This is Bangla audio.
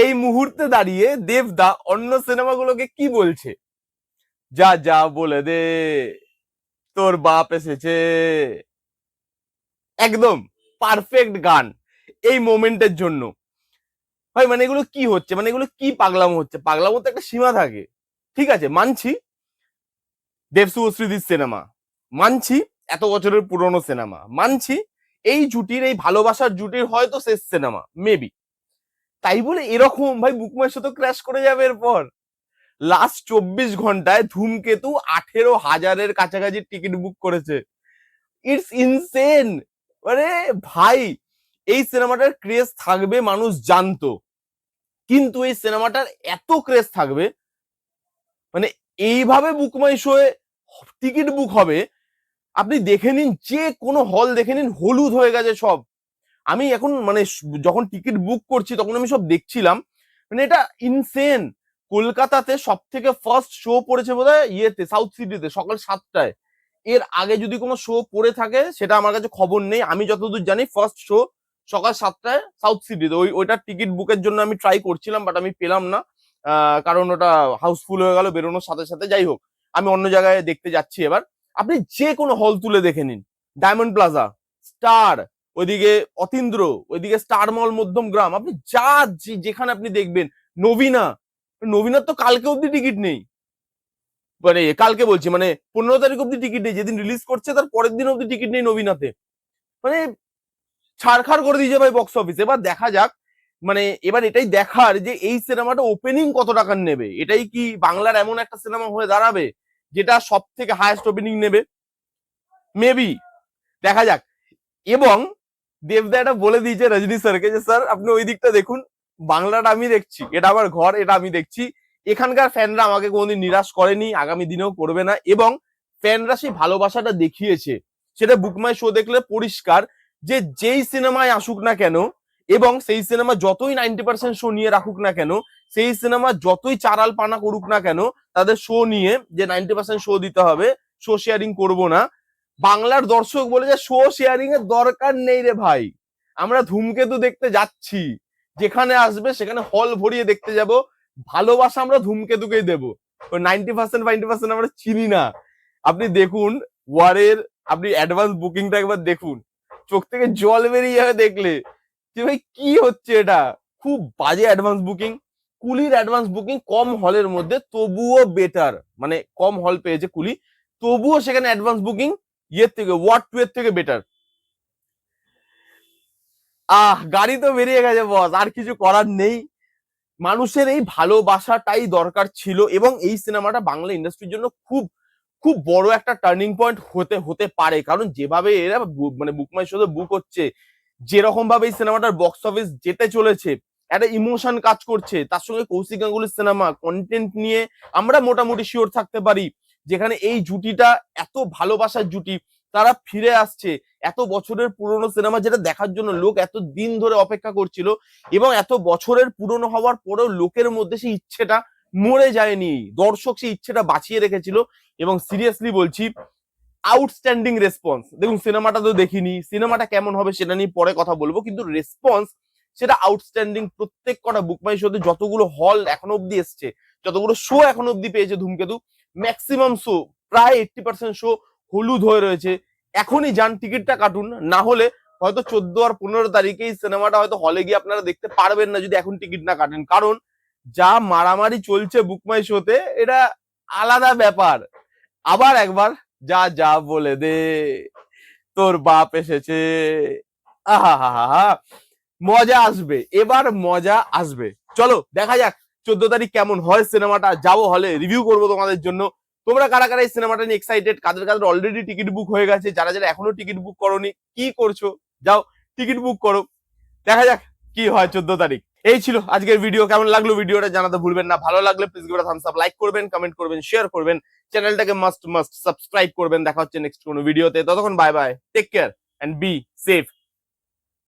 এই মুহূর্তে দাঁড়িয়ে দেবদা অন্য সিনেমাগুলোকে কি বলছে? যা যা বলে দে, তোর বাপ এসেছে। একদম পারফেক্ট গান এই মোমেন্টের জন্য। ভাই মানে এগুলো কি হচ্ছে? মানে এগুলো কি পাগলামো হচ্ছে? পাগলামো তো একটা সীমা থাকে। ঠিক আছে, মানছি স্মৃতির সিনেমা। মানছি এত বছরের পুরনো সিনেমা। মানছি এই জুটির, এই ভালোবাসার জুটির হয়তো শেষ সিনেমা মেবি তাই বলে এরকম, ভাই বুকমার সাথে ক্র্যাশ করে যাবে এরপর। লাস্ট চব্বিশ ঘন্টায় ধূমকেতু আঠেরো হাজারের কাছাকাছি টিকিট বুক করেছে। ইটস ইনসেন মানে ভাই, এই সিনেমাটার ক্রেজ থাকবে মানুষ জানতো। কিন্তু এই সিনেমাটার এত ক্রেজ থাকবে মানে এইভাবে বুকমাই শোয়ে টিকিট বুক হবে, আপনি দেখে নিন, যে কোনো হল দেখে নিন, হলুদ হয়ে গেছে সব। আমি এখন মানে যখন টিকিট বুক করছি তখন আমি সব দেখছিলাম। মানে এটা ইনসেন কলকাতাতে সব থেকে ফার্স্ট শো পড়েছে বোধহয় ইয়েতে সাউথ সিটিতে সকাল সাতটায়। এর আগে যদি কোনো শো পড়ে থাকে, সেটা আমার কাছে খবর নেই। আমি যতদূর জানি ফার্স্ট শো সকাল সাতটায় সাউথ সিটিতে ওই ওইটার টিকিট বুকের জন্য আমি ট্রাই করছিলাম বাট আমি পেলাম না। কারণ ওটা হাউসফুল হয়ে গেল বেরোনোর সাথে সাথে। যাই হোক, আমি অন্য জায়গায় দেখতে যাচ্ছি এবার। আপনি যে কোনো হল তুলে দেখে নিন। ডায়মন্ড প্লাজা স্টার ওইদিকে অতীন্দ্র, ওইদিকে স্টার মল মধ্যম গ্রাম। আপনি যা যে- যেখানে আপনি দেখবেন, নবীনা, নবীনার তো কালকে অব্দি টিকিট নেই। মানে কালকে বলছি মানে পনেরো তারিখ অব্দি টিকিট নেই, যেদিন রিলিজ করছে তার পরের দিন অব্দি টিকিট নেই নবীনাতে। মানে ছাড়খাড় করে দিয়েছে ভাই বক্স অফিস এবার দেখা যাক মানে এবার এটাই দেখার যে এই সিনেমাটা ওপেনিং কত টাকার নেবে। এটাই কি বাংলার এমন একটা সিনেমা হয়ে দাঁড়াবে, যেটা সব থেকে হায়েস্ট ওপেনিং নেবে? মেবি দেখা যাক। এবং দেবদা এটা বলে দিয়েছে রজনী স্যারকে যে স্যার আপনি ওই দিকটা দেখুন। বাংলাটা আমি দেখছি। এটা আমার ঘর এটা আমি দেখছি। এখানকার ফ্যানরা আমাকে কোনোদিন নিরাশ করেনি আগামী দিনেও করবে না। এবং ফ্যানরা সেই ভালোবাসাটা দেখিয়েছে। সেটা বুকমাই শো দেখলে পরিষ্কার যে যেই সিনেমায় আসুক না কেন এবং সেই সিনেমা যতই নাইনটি পার্সেন্ট শো নিয়ে রাখুক না কেন সেই সিনেমা যতই চারাল পানা করুক না কেন তাদের শো নিয়ে যে নাইনটি পার্সেন্ট শো দিতে হবে শো শেয়ারিং করব না। বাংলার দর্শক বলে যে শো শেয়ারিং এর দরকার নেই রে ভাই। আমরা ধূমকেতু দেখতে যাচ্ছি। যেখানে আসবে সেখানে হল ভরিয়ে দেখতে যাব। ভালোবাসা আমরা ধূমকেতুকেই দেবো। ওই নাইনটি পার্সেন্ট নাইনটি পার্সেন্ট আমরা চিনি না। আপনি দেখুন, ওয়ারের আপনি অ্যাডভান্স বুকিংটা একবার দেখুন। চোখ থেকে জল বেরিয়ে যাবে দেখলে। যে ভাই, কি হচ্ছে এটা? খুব বাজে অ্যাডভান্স বুকিং কুলির অ্যাডভান্স বুকিং কম হলের মধ্যে, তবুও বেটার মানে কম হল পেয়েছে কুলি। তবুও সেখানে অ্যাডভান্স বুকিং ইয়ের থেকে ওয়ার্ড টু এর থেকে বেটার আহ, গাড়ি তো বেরিয়ে গেছে বস আর কিছু করার নেই। মানুষের এই ভালোবাসাটাই দরকার ছিল এবং এই সিনেমাটা বাংলা ইন্ডাস্ট্রির জন্য খুব খুব বড় একটা টার্নিং পয়েন্ট হতে হতে পারে। কারণ যেভাবে এরা মানে বুকমাই শোতে বুক হচ্ছে যেরকম ভাবে এই সিনেমাটার বক্স অফিস যেতে চলেছে, একটা ইমোশন কাজ করছে, তার সঙ্গে কৌশিক গাঙ্গুলির সিনেমা কন্টেন্ট নিয়ে আমরা মোটামুটি শিওর থাকতে পারি। যেখানে এই জুটিটা এত ভালোবাসার জুটি, তারা ফিরে আসছে। এত বছরের পুরনো সিনেমা যেটা দেখার জন্য লোক এত দিন ধরে অপেক্ষা করছিল এবং এত বছরের পুরনো হওয়ার পরেও লোকের মধ্যে সেই ইচ্ছেটা মরে যায়নি। দর্শক সেই ইচ্ছেটা বাঁচিয়ে রেখেছিল এবং সিরিয়াসলি বলছি আউটস্ট্যান্ডিং রেসপন্স দেখুন, সিনেমাটা তো দেখিনি, সিনেমাটা কেমন হবে সেটা নিয়ে পরে কথা বলব, কিন্তু রেসপন্স সেটা আউটস্ট্যান্ডিং প্রত্যেক কটা বুকমাই শোতে যতগুলো হল এখনও অব্দি এসছে যতগুলো শো এখনও অব্দি পেয়েছে ধূমকেতু ম্যাক্সিমাম শো প্রায় এইটটি পার্সেন্ট শো হলুদ হয়ে রয়েছে। এখনই যান, টিকিটটা কাটুন, না হলে হয়তো চোদ্দ আর পনেরো তারিখে এই সিনেমাটা হয়তো হলে গিয়ে আপনারা দেখতে পারবেন না যদি এখন টিকিট না কাটেন। কারণ যা মারামারি চলছে বুকমাই শোতে এটা আলাদা ব্যাপার। আবার একবার, যা যা বলে দে, তোর বাপ এসেছে। আহা হা হা, মজা আসবে, এবার মজা আসবে। চলো, দেখা যাক। চোদ্দ তারিখ কেমন হয় সিনেমাটা, যাব হলে রিভিউ করব তোমাদের জন্য। তোমরা কারা কারা এই সিনেমাটা নিয়ে এক্সাইটেড কাদের কাদের অলরেডি টিকিট বুক হয়ে গেছে? যারা যারা এখনও টিকিট বুক করোনি, কি করছ? যাও টিকিট বুক করো। দেখা যাক কি হয় চোদ্দ তারিখ। এই ছিল আজকের ভিডিও কেমন লাগল ভিডিওটা জানাতে ভুলবেন না। ভালো লাগলে please give thumbs up like করবেন কমেন্ট করবেন শেয়ার করবেন। চ্যানেলটাকে মাস্ট মাস্ট সাবস্ক্রাইব করবেন। দেখা হচ্ছে নেক্সট কোনো ভিডিওতে ততক্ষণ bye bye take care and be safe